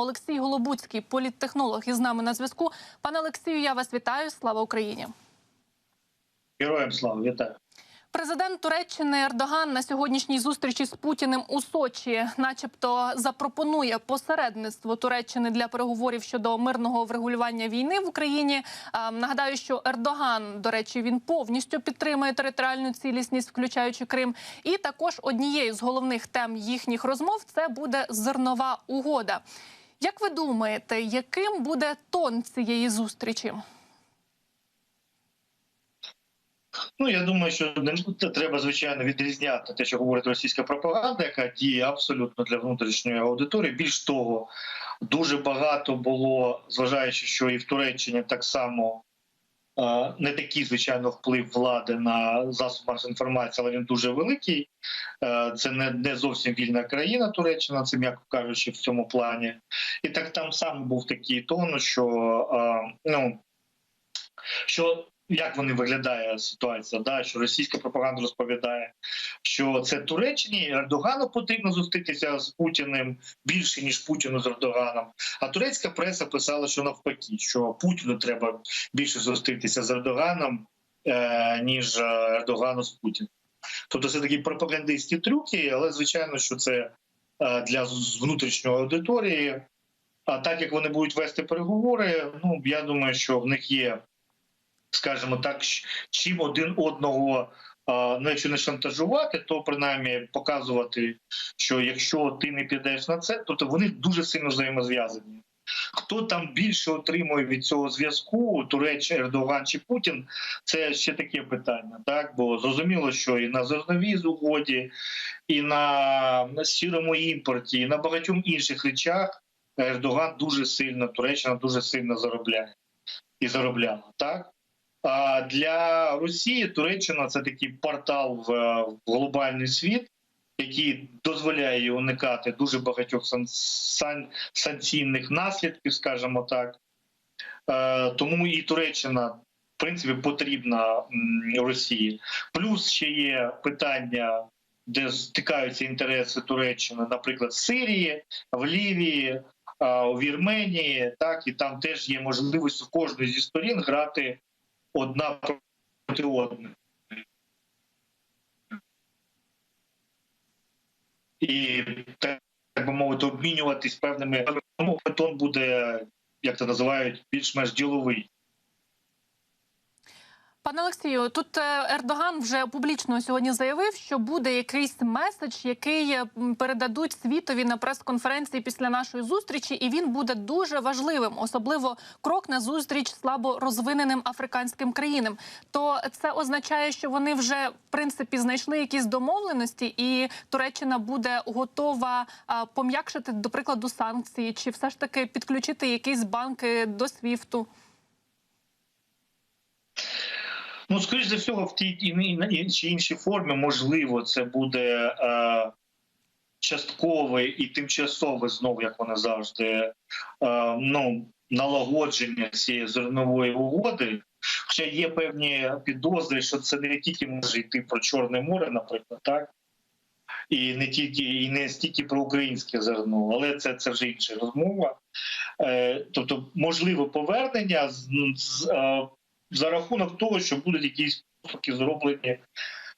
Олексій Голобуцький, політтехнолог, із нами на зв'язку. Пане Олексію, я вас вітаю. Слава Україні. Героям слава вітаю. Президент Туреччини Ердоган на сьогоднішній зустрічі з Путіним у Сочі, начебто, запропонує посередництво Туреччини для переговорів щодо мирного врегулювання війни в Україні. Нагадаю, що Ердоган, до речі, він повністю підтримує територіальну цілісність, включаючи Крим. І також однією з головних тем їхніх розмов це буде зернова угода. Як ви думаєте, яким буде тон цієї зустрічі? Ну я думаю, що не треба звичайно відрізняти те, що говорить російська пропаганда, яка діє абсолютно для внутрішньої аудиторії. Більш того, дуже багато було, зважаючи, що і в Туреччині так само не такий звичайно вплив влади на засоби інформації, але він дуже великий. Е, Це не, не зовсім вільна країна Туреччина, це м'яко кажучи, в цьому плані. І так там сам був такий тон, що е, ну що як вони виглядає ситуація, да що російська пропаганда розповідає, що це Туреччині Ердогану потрібно зустрітися з Путіним більше ніж Путіну з Ердоганом. А турецька преса писала, що навпаки, що Путіну треба більше зустрітися з Ердоганом е, ніж Ердогану з Путіним. Тобто це такі пропагандистські трюки, але звичайно, що це е, для внутрішньої аудиторії. А так як вони будуть вести переговори, ну я думаю, що в них є скажімо так, чим один одного. Ну, якщо не шантажувати, то принаймні показувати, що якщо ти не підеш на це, то вони дуже сильно взаємозв'язані. Хто там більше отримує від цього зв'язку, Туреч, Ердоган чи Путін, це ще таке питання. Так, бо зрозуміло, що і на зерновій угоді, і на сірому імпорті, і на багатьох інших речах Ердоган дуже сильно, Туреччина дуже сильно заробляє і заробляла. Так а для Росії Туреччина це такий портал в, е, глобальний світ, який дозволяє уникати дуже багатьох сан, сан, санкційних наслідків, скажімо так. Е, тому і Туреччина, в принципі, потрібна Росії. Плюс ще є питання, де стикаються інтереси Туреччини, наприклад, в Сирії, в Лівії. а, У Вірменії, так і там теж є можливість в кожної зі сторін грати одна проти одної. І так би мовити, обмінюватись певними тому питон буде, як це називають, більш-менш діловий. Пане Олексію, тут е, Ердоган вже публічно сьогодні заявив, що буде якийсь меседж, який е, передадуть світові на прес-конференції після нашої зустрічі, і він буде дуже важливим, особливо крок на зустріч слабо розвиненим африканським країнам. То це означає, що вони вже в принципі знайшли якісь домовленості, і Туреччина буде готова пом'якшити, до прикладу, санкції, чи все ж таки підключити якісь банки до СВІФТу. Ну, скоріш за всього, в тій чи іншій формі, можливо, це буде е, часткове і тимчасове, знову як вони завжди, е, ну, налагодження цієї зернової угоди. Хоча є певні підозри, що це не тільки може йти про Чорне море, наприклад, так? І не тільки і не стільки про українське зерно, але це, це вже інша розмова. Е, тобто, можливе повернення з, з е, за рахунок того, що будуть якісь поступки зроблені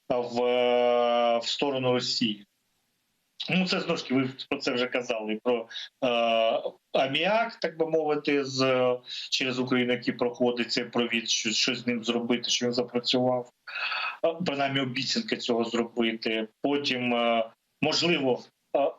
в, в сторону Росії. Ну, це знову ж таки, ви про це вже казали. Про е, аміак, так би мовити, з через Україну, який проходить цей провід, що щось з ним зробити, що він запрацював. Принаймні обіцянка цього зробити. Потім, е, можливо, е,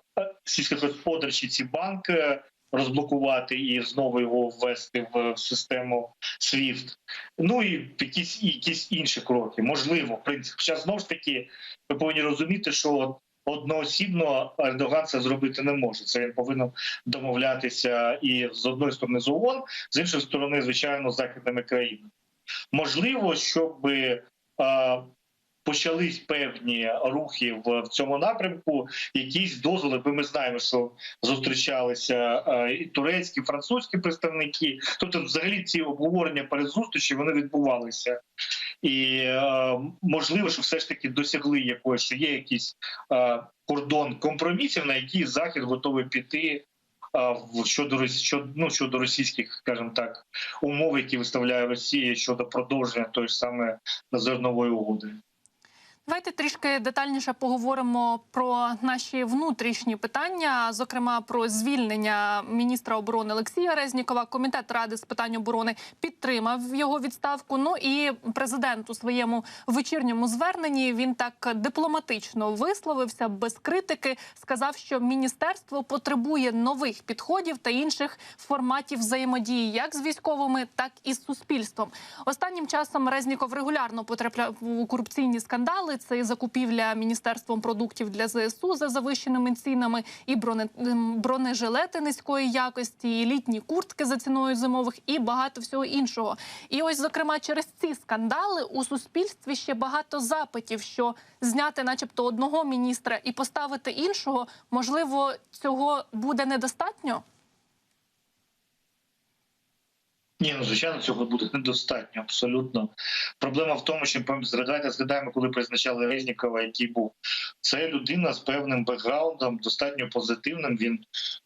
сільськогосподарчі ці банки розблокувати і знову його ввести в систему SWIFT. Ну і якісь якісь інші кроки. Можливо, в принципі. Хоча знову ж таки, ви повинні розуміти, що одноосібно Ердоган це зробити не може. Це він повинен домовлятися і з одної сторони з ООН, з іншої сторони, звичайно, з західними країнами. Можливо, щоб е, почались певні рухи в, в цьому напрямку, якісь дозволи, бо ми знаємо, що зустрічалися е, і турецькі, і французькі представники. Тобто, взагалі, ці обговорення перед зустрічі вони відбувалися. І е, можливо, що все ж таки досягли якогось, що є якийсь е, кордон компромісів, на який захід готовий піти. щодо Рос- щодо, ну, щодо російських, скажімо так, умов, які виставляє Росія щодо продовження тої ж саме зернової угоди. Давайте трішки детальніше поговоримо про наші внутрішні питання, зокрема про звільнення міністра оборони Олексія Резнікова. Комітет ради з питань оборони підтримав його відставку. Ну і президент у своєму вечірньому зверненні він так дипломатично висловився без критики. Сказав, що міністерство потребує нових підходів та інших форматів взаємодії, як з військовими, так і з суспільством. Останнім часом Резніков регулярно потрапляв у корупційні скандали. Це і закупівля міністерством продуктів для ЗСУ за завищеними цінами, і броне, ем, бронежилети низької якості, і літні куртки за ціною зимових, і багато всього іншого. І ось, зокрема, через ці скандали у суспільстві ще багато запитів, що зняти, начебто, одного міністра і поставити іншого, можливо, цього буде недостатньо. Ні, ну звичайно, цього буде недостатньо. Абсолютно. Проблема в тому, що згадайте, згадаємо, коли призначали Резнікова, який був. Це людина з певним бекграундом, достатньо позитивним. Він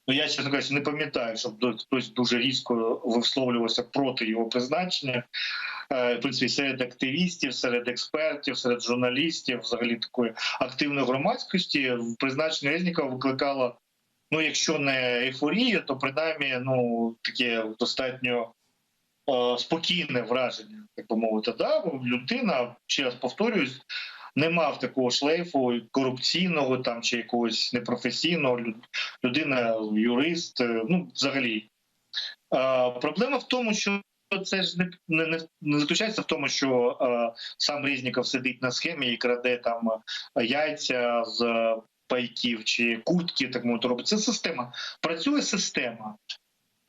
ну я чесно кажучи, не пам'ятаю, щоб хтось дуже різко висловлювався проти його призначення. Е, В принципі, серед активістів, серед експертів, серед журналістів, взагалі такої активної громадськості, призначення Резнікова викликало. Ну, якщо не ейфорію, то принаймні ну таке достатньо спокійне враження, так би мовити. Да? Людина, ще раз повторююсь, не мав такого шлейфу корупційного там чи якогось непрофесійного. Людина, юрист, е, ну взагалі. Е, проблема в тому, що. Це ж не, не, не- заключається в тому, що е, сам Резніков сидить на схемі і краде там е, яйця з е, пайків чи кутки, так мовити робить. Це система. Працює система.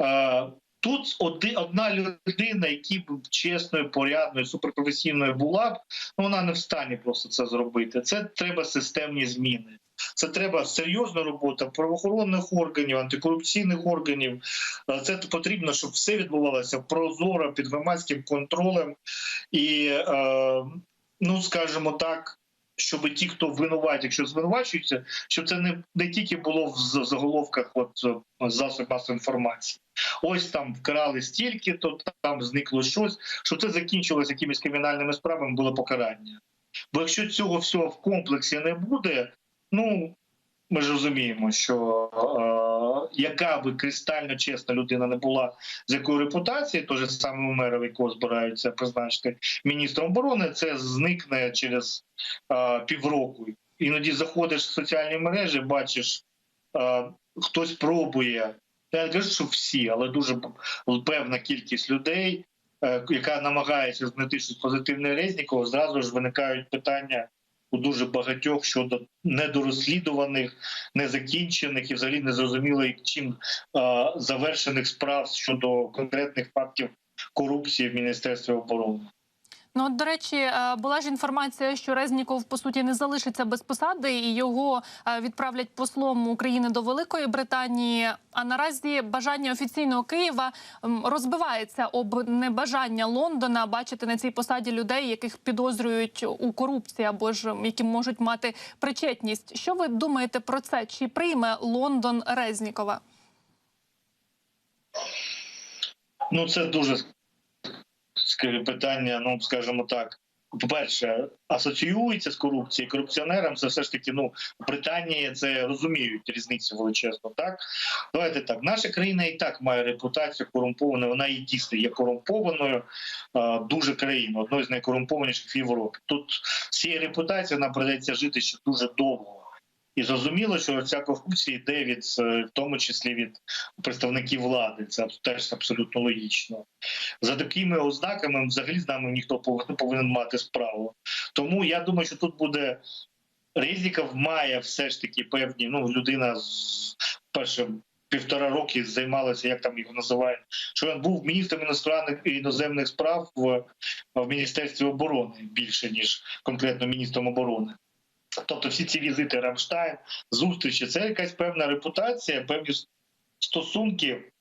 Е, Тут одна людина, яка б чесною, порядною, суперпрофесійною була б, ну вона не в стані просто це зробити. Це треба системні зміни. Це треба серйозна робота правоохоронних органів, антикорупційних органів. Е, Це потрібно, щоб все відбувалося прозоро під громадським контролем і, е, ну скажімо так. Щоб ті, хто винуваті, якщо звинувачуються, щоб це не, не тільки було в заголовках от засоб масової інформації. Ось там вкрали стільки, то там зникло щось, щоб це закінчилося якимись кримінальними справами, було покарання. Бо якщо цього всього в комплексі не буде, ну ми ж розуміємо, що е, яка би кристально чесна людина не була з якою репутацією, той же саме Умеров, якого збираються призначити міністром оборони, це зникне через е, півроку. Іноді заходиш в соціальні мережі, бачиш, е, хтось пробує. Я не кажу, що всі, але дуже певна кількість людей, е, яка намагається знайти щось позитивне Резнікова, зразу ж виникають питання у дуже багатьох щодо недорозслідуваних, незакінчених і взагалі незрозуміло чим завершених справ щодо конкретних фактів корупції в Міністерстві оборони. Ну, от, до речі, е, була ж інформація, що Резніков по суті не залишиться без посади, і його е, відправлять послом України до Великої Британії. А наразі бажання офіційного Києва розбивається об небажання Лондона бачити на цій посаді людей, яких підозрюють у корупції або ж які можуть мати причетність. Що ви думаєте про це? Чи прийме Лондон Резнікова? Ну це дуже питання, ну скажімо так. По-перше, асоціюється з корупцією, корупціонерам це все ж таки, ну, в Британії це розуміють різницю величезну. Так, давайте так. Наша країна і так має репутацію корумпованою, вона і дійсно є корумпованою. Дуже країна, одною з найкорумпованіших в Європі. Тут з цією репутацією нам придеться жити ще дуже довго. І зрозуміло, що ця корупція йде від, е, в тому числі від представників влади. Це теж абсолютно логічно. За такими ознаками взагалі з нами ніхто повинен, мати справу. Тому я думаю, що тут буде Резніков має все ж таки певні. Ну, людина з перше півтора роки займалася, як там його називають. Що він був міністром іностранних і іноземних справ в, в Міністерстві оборони більше ніж конкретно міністром оборони. Тобто всі ці візити Рамштайн, зустрічі це якась певна репутація, певні стосунки,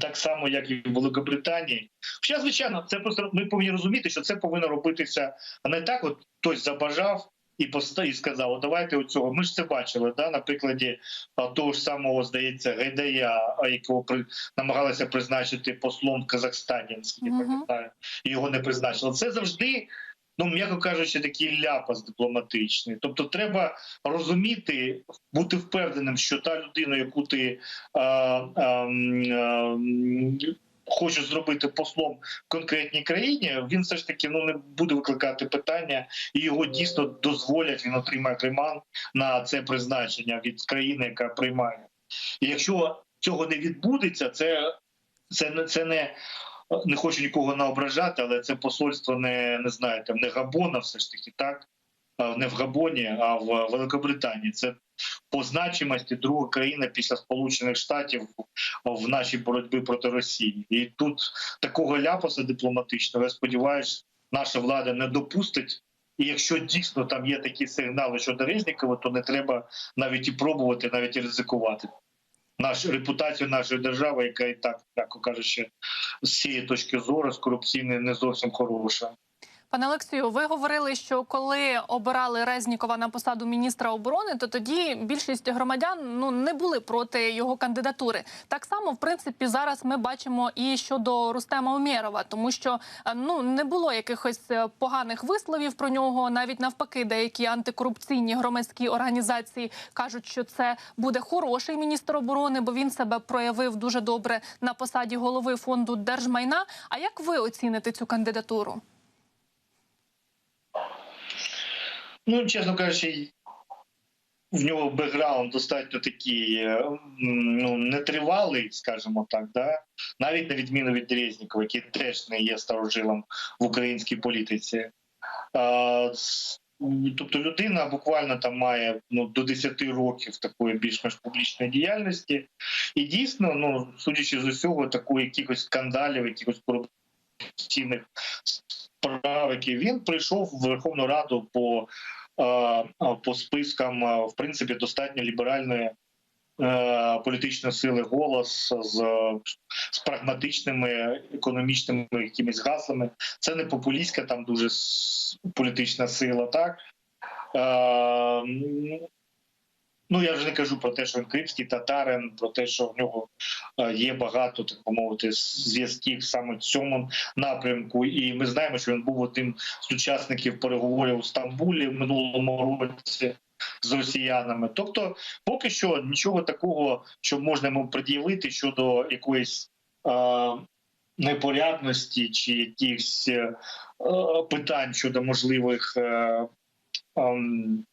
так само, як і в Великобританії. Хоча, звичайно, це просто ми повинні розуміти, що це повинно робитися не так, от хтось забажав і поста- і сказав: «О, давайте оцього. Ми ж це бачили, да, на прикладі того ж самого, здається, Гайдая, якого при намагалися призначити послом в Казахстані, наскільки Мгм. пам'ятаю, і його не призначили. Це завжди. Ну, м'яко кажучи, такий ляпас дипломатичний. Тобто, треба розуміти, бути впевненим, що та людина, яку ти а, м, хочеш зробити послом в конкретній країні, він все ж таки ну не буде викликати питання, і його дійсно дозволять. Він отримає креман на це призначення від країни, яка приймає. І якщо цього не відбудеться, це, це, не- це не. Не хочу нікого наображати, але це посольство не, не знаєте, не Габона, все ж таки, так не в Габоні, а в Великобританії. Це по значимості друга країна після Сполучених Штатів в нашій боротьбі проти Росії. І тут такого ляпаса дипломатичного, я сподіваюся, наша влада не допустить. І якщо дійсно там є такі сигнали щодо Резнікова, то не треба навіть і пробувати, навіть і ризикувати. Нашу репутацію нашої держави, яка і так, як кажучи, з цієї точки зору з корупційної не зовсім хороша. Пане Олексію, ви говорили, що коли обирали Резнікова на посаду міністра оборони, то тоді більшість громадян ну не були проти його кандидатури. Так само, в принципі, зараз ми бачимо і щодо Рустема Умєрова, тому що е, ну не було якихось е, поганих висловів про нього. Навіть навпаки, деякі антикорупційні громадські організації кажуть, що це буде хороший міністр оборони, бо він себе проявив дуже добре на посаді голови фонду держмайна. А як ви оціните цю кандидатуру? Ну, чесно кажучи, в нього бекграунд достатньо такий е, ну, нетривалий, скажімо так, да? навіть на відміну від Резнікова, який теж не є старожилом в українській політиці. А, Тобто людина буквально там має ну, до 10 років такої більш-менш публічної діяльності, і дійсно, ну судячи з усього, такої якихось скандалів, якихось корупційних справ, які він прийшов в Верховну Раду по, е, е, по спискам, е, в принципі, достатньо ліберальної політичної сили голос з, з прагматичними економічними якимись гаслами. Це не популістська там дуже політична сила, так. Е, Ну, я вже не кажу про те, що він кримський татарин, про те, що в нього е, є багато, так мовити, зв'язків саме цьому напрямку. І ми знаємо, що він був одним з учасників переговорів у Стамбулі в минулому році з росіянами. Тобто, поки що нічого такого, що можна йому пред'явити щодо якоїсь е, непорядності чи якихось е, питань щодо можливих. Е, ем,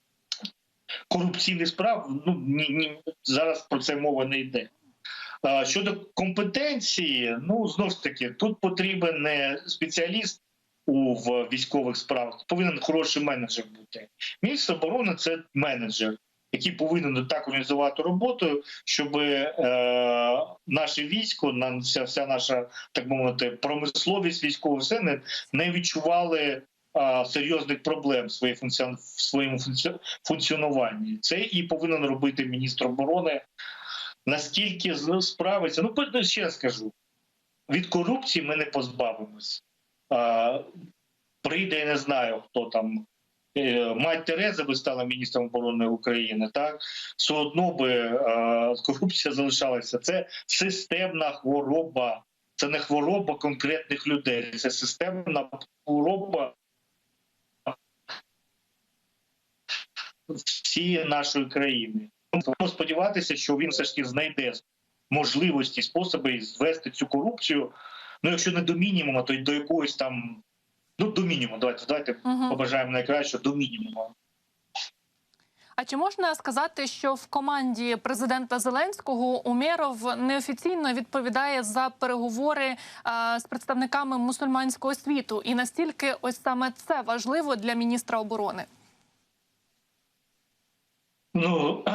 корупційних справ ну ні, ні зараз про це мова не йде. Щодо компетенції, ну знову ж таки, тут потрібен не спеціаліст у військових справах, повинен хороший менеджер бути. Міністр оборони це менеджер, який повинен так організувати роботу, щоб е, наше військо, на вся, вся наша так мовити, промисловість військова, все не, не відчували серйозних проблем в своєму функціонуванні. Це і повинен робити міністр оборони. Наскільки справиться, ну ще скажу: від корупції ми не позбавимось. Прийде, я не знаю, хто там. е, Мать Тереза би стала міністром оборони України, так все одно би е, корупція залишалася. Це системна хвороба, це не хвороба конкретних людей, це системна хвороба всієї нашої країни. Тому сподіватися, що він все ж таки знайде можливості, способи звести цю корупцію. Ну, якщо не до мінімуму, то й до якогось там. Ну, до мінімуму. Давайте давайте Угу. побажаємо найкраще до мінімуму. А чи можна сказати, що в команді президента Зеленського Умєров неофіційно відповідає за переговори а, з представниками мусульманського світу, і настільки ось саме це важливо для міністра оборони? Ну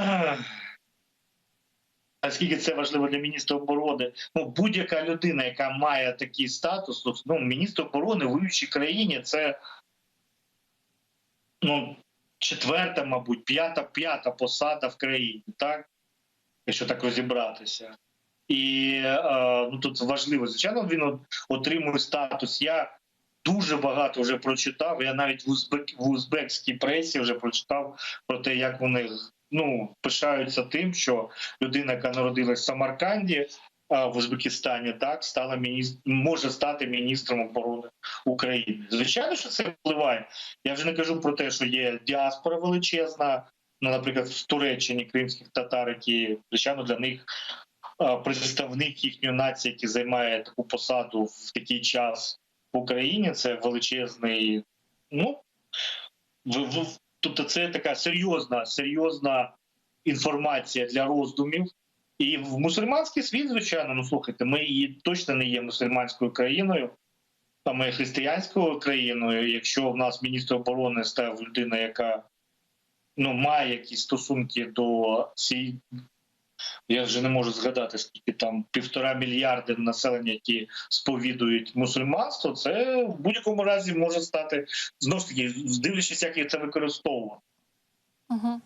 наскільки це важливо для міністра оборони? Ну, будь-яка людина, яка має такий статус, ну міністр оборони в воюючій країні, це ну четверта, мабуть, п'ята, п'ята посада в країні, так? Якщо так розібратися. І е, ну тут важливо, звичайно, він отримує статус. Я дуже багато вже прочитав. Я навіть в, узбек, в узбекській пресі вже прочитав про те, як вони ну пишаються тим, що людина, яка народилась в Самарканді. В Узбекистані так стала міністр, може стати міністром оборони України. Звичайно, що це впливає. Я вже не кажу про те, що є діаспора величезна, ну, наприклад, в Туреччині кримських татар, які звичайно для них представник їхньої нації, який займає таку посаду в такий час в Україні, це величезний. Ну тобто, це така серйозна, серйозна інформація для роздумів. І в мусульманський світ, звичайно, ну слухайте, ми її точно не є мусульманською країною, а ми християнською країною. Якщо в нас міністр оборони став людина, яка ну має якісь стосунки до цієї. Я вже не можу згадати, скільки там півтора мільярди населення, які сповідують мусульманство, це в будь-якому разі може стати знову ж таки, дивлячись, як це використовувати. Угу.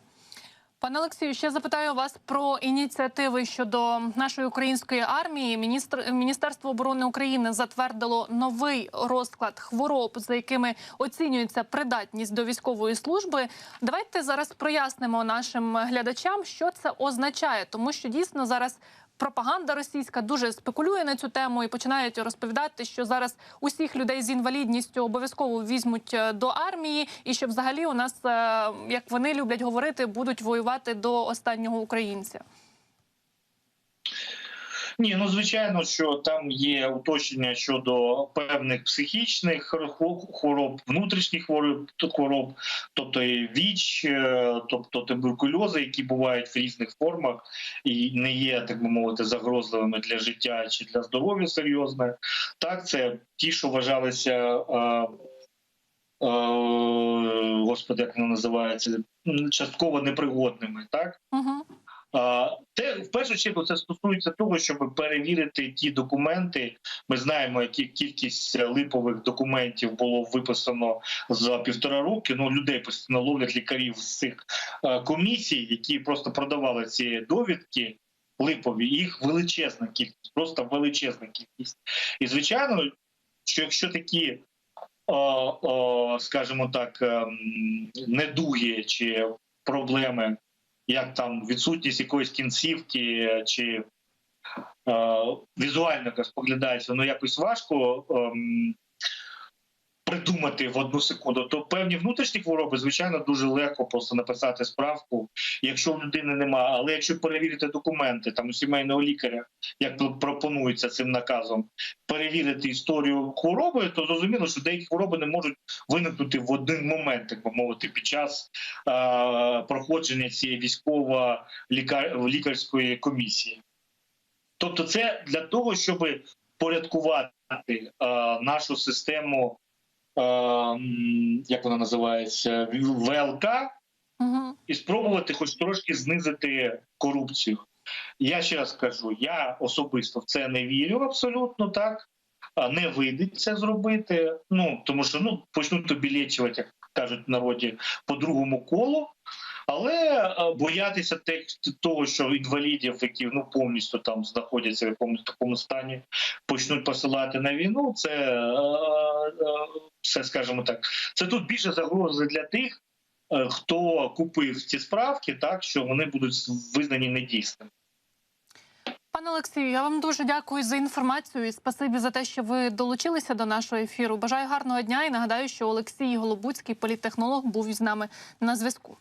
Пане Олексію, ще запитаю вас про ініціативи щодо нашої української армії. Міністр Міністерство оборони України затвердило новий розклад хвороб, за якими оцінюється придатність до військової служби. Давайте зараз прояснимо нашим глядачам, що це означає, тому що дійсно зараз. Пропаганда російська дуже спекулює на цю тему і починають розповідати, що зараз усіх людей з інвалідністю обов'язково візьмуть е, до армії, і що взагалі у нас, е, як вони люблять говорити, будуть воювати до останнього українця. Ні, ну звичайно, що там є уточнення щодо певних психічних хвороб, внутрішніх хвороб, хвороб, тобто віч, е, тобто туберкульози, які бувають в різних формах і не є, так би мовити, загрозливими для життя чи для здоров'я серйозне. Так, це ті, що вважалися. е, е, Господи, як воно називається, частково непригодними, так а, Те в першу чергу це стосується того, щоб перевірити ті документи. Ми знаємо, які кількість липових документів було виписано за півтора роки. Ну людей постійно ловлять лікарів з цих е, комісій, які просто продавали ці довідки. Липові їх величезна кількість, просто величезна кількість. І звичайно, що якщо такі, о, о, скажімо так, ем, недуги чи проблеми як там відсутність якоїсь кінцівки чи е, візуально споглядається, ну якось важко ем, придумати в одну секунду. То певні внутрішні хвороби, звичайно, дуже легко просто написати справку, якщо в людини немає. Але якщо перевірити документи там у сімейного лікаря, як пропонується цим наказом, перевірити історію хвороби, то зрозуміло, що деякі хвороби не можуть виникнути в один момент, так би мовити, під час е, проходження цієї військово-лікарської комісії. Тобто, це для того, щоб порядкувати е, нашу систему, як вона називається, ВЛК, Угу. і спробувати хоч трошки знизити корупцію. Я ще раз кажу: я особисто в це не вірю абсолютно так. Не вийде це зробити. Ну тому що ну почнуть обілечувати, як кажуть в народі, по другому колу. Але е, боятися те- того, що інвалідів, які ну повністю там знаходяться в якомусь такому стані, почнуть посилати на війну. Це, е, е, скажімо так, це тут більше загрози для тих, е, хто купив ці справки, так що вони будуть визнані недійсними. Пане Олексію, я вам дуже дякую за інформацію і спасибі за те, що ви долучилися до нашого ефіру. Бажаю гарного дня і нагадаю, що Олексій Голобуцький, політтехнолог, був із нами на зв'язку.